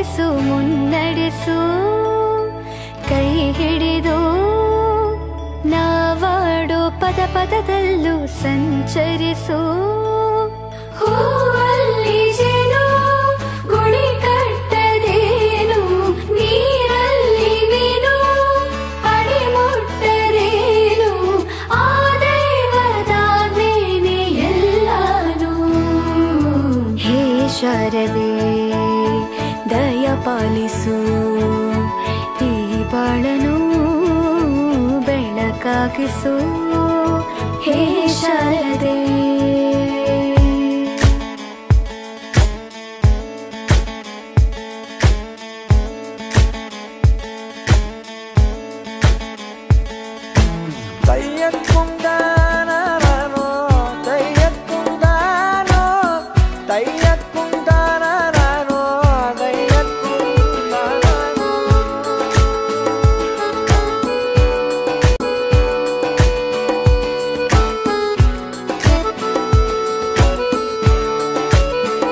ಮುನ್ನಡೆಸು ಕೈ ಹಿಡಿದು. ನಾವಾಡೋ ಪದ ಪದದಲ್ಲೂ ಸಂಚರಿಸು. ಹೂವಲ್ಲಿ ಪಾಲಿಸು ಈ ಬಾಳನು ಬೆಳಕಾಗಿಸು ಹೇ ಶಾರದೆ தையன் கொண்டார்